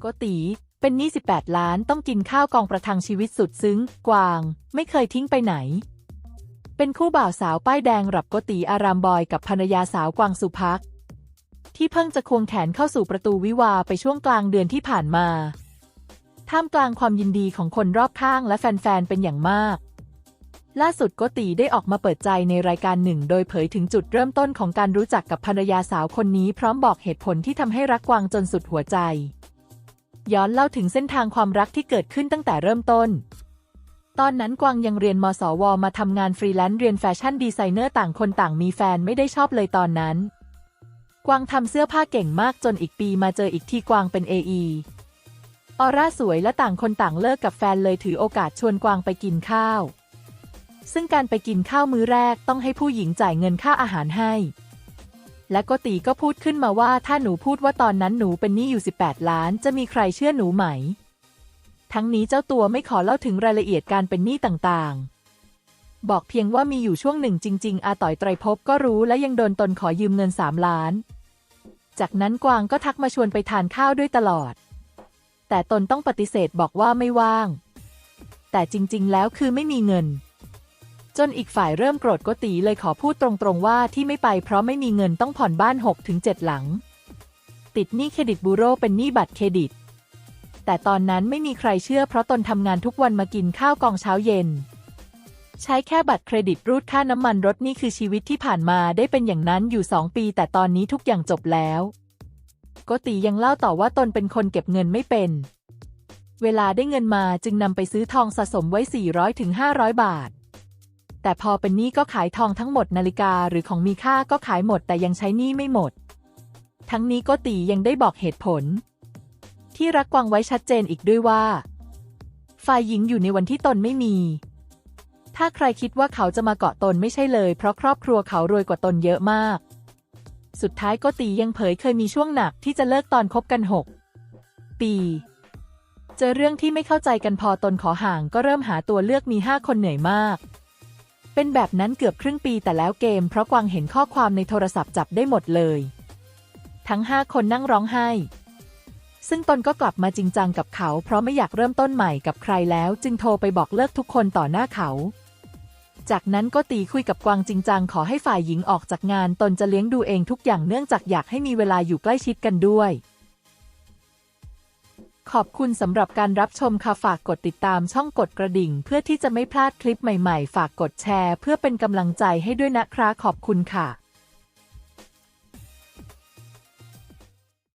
โกตีเป็นหนี้18 ล้านต้องกินข้าวกองประทังชีวิตสุดซึ้ง กวาง ไม่เคยทิ้งไปไหน เป็นคู่บ่าวสาวป้ายแดงรับโกตีอารามบอยกับภรรยาสาวกวางสุภัก ที่เพิ่งจะควงแขนเข้าสู่ประตูวิวาไปช่วงกลางเดือนที่ผ่านมา ท่ามกลางความยินดีของคนรอบข้างและแฟนๆ เป็นอย่างมาก ล่าสุดโกตีได้ออกมาเปิดใจในรายการหนึ่ง โดยเผยถึงจุดเริ่มต้นของการรู้จักกับภรรยาสาวคนนี้พร้อมบอกเหตุผลที่ทำให้รักกวางจนสุดหัวใจ ย้อนเล่าถึงเส้นทางความรักที่เกิดขึ้นตั้งแต่เริ่มต้น ตอนนั้นกวางยังเรียนมสว มาทำงานฟรีแลนซ์เรียนแฟชั่นดีไซเนอร์ต่างคนต่างมีแฟนไม่ได้ชอบเลยตอนนั้น กวางทำเสื้อผ้าเก่งมากจนอีกปีมาเจออีกทีกวางเป็น AE ออร่าสวยและต่างคนต่างเลิกกับแฟนเลยถือโอกาสชวนกวางไปกินข้าว ซึ่งการไปกินข้าวมื้อแรกต้องให้ผู้หญิงจ่ายเงินค่าอาหารให้ และโกตีก็พูดขึ้นมาว่าถ้าหนูพูดว่าตอนนั้นหนูเป็นหนี้อยู่ 18 ล้าน จะมีใครเชื่อหนูไหม ทั้งนี้เจ้าตัวไม่ขอเล่าถึงรายละเอียดการเป็นหนี้ต่างๆ บอกเพียงว่ามีอยู่ช่วงหนึ่งจริง ๆ อาต่อยไตรภพก็รู้และยังโดนตนขอยืมเงิน 3 ล้าน จากนั้นกวางก็ทักมาชวนไปทานข้าวด้วยตลอด แต่ตนต้องปฏิเสธบอกว่าไม่ว่าง แต่จริง ๆ แล้วคือไม่มีเงิน จนอีกฝ่ายเริ่มโกรธโกตีเลยขอพูดตรงๆว่าที่ไม่ไปเพราะไม่มีเงินต้องผ่อนบ้าน 6-7 หลัง ติดหนี้เครดิตบูโรเป็นหนี้บัตรเครดิต แต่ตอนนั้นไม่มีใครเชื่อเพราะตนทำงานทุกวันมากินข้าวกองเช้าเย็น ใช้แค่บัตรเครดิตรูดค่าน้ำมันรถนี่คือชีวิตที่ผ่านมาได้เป็นอย่างนั้นอยู่สองปี แต่ตอนนี้ทุกอย่างจบแล้วโกตียังเล่าต่อว่าตนเป็นคนเก็บเงินไม่เป็นเวลาได้เงินมาจึงนำไปซื้อทองสะสมไว้ 400ถึง500 บาท แต่พอเป็นหนี้ก็ขายทองทั้งหมดนาฬิกาหรือของมีค่าก็ขายหมดแต่ยังใช้หนี้ไม่หมด ทั้งนี้โก็ตียังได้บอกเหตุผล ที่รักกวางไว้ชัดเจนอีกด้วยว่า ฝ่ายหญิงอยู่ในวันที่ตนไม่มี ถ้าใครคิดว่าเขาจะมาเกาะตนไม่ใช่เลย เพราะครอบครัวเขารวยกว่าตนเยอะมาก สุดท้ายโกตียังเผยเคยมีช่วงหนักที่จะเลิกตอนคบกันหกปีเจอเรื่องที่ไม่เข้าใจกันพอตนขอห่างก็เริ่มหาตัวเลือกมีห้าคนเหนื่อยมาก เป็นแบบนั้นเกือบครึ่งปีแต่แล้วเกม เพราะกวางเห็นข้อความในโทรศัพท์จับได้หมดเลย ทั้งห้าคนนั่งร้องไห้ ซึ่งตนก็กลับมาจริงจังกับเขา เพราะไม่อยากเริ่มต้นใหม่กับใครแล้ว จึงโทรไปบอกเลิกทุกคนต่อหน้าเขา จากนั้นก็ตีคุยกับกวางจริงจังขอให้ฝ่ายหญิงออกจากงาน ตนจะเลี้ยงดูเองทุกอย่างเนื่องจากอยากให้มีเวลาอยู่ใกล้ชิดกันด้วย ขอบคุณสำหรับการรับชมค่ะฝากกดติดตามช่องกดกระดิ่ง เพื่อที่จะไม่พลาดคลิปใหม่ๆ ฝากกดแชร์ เพื่อเป็นกำลังใจให้ด้วยนะครับขอบคุณค่ะ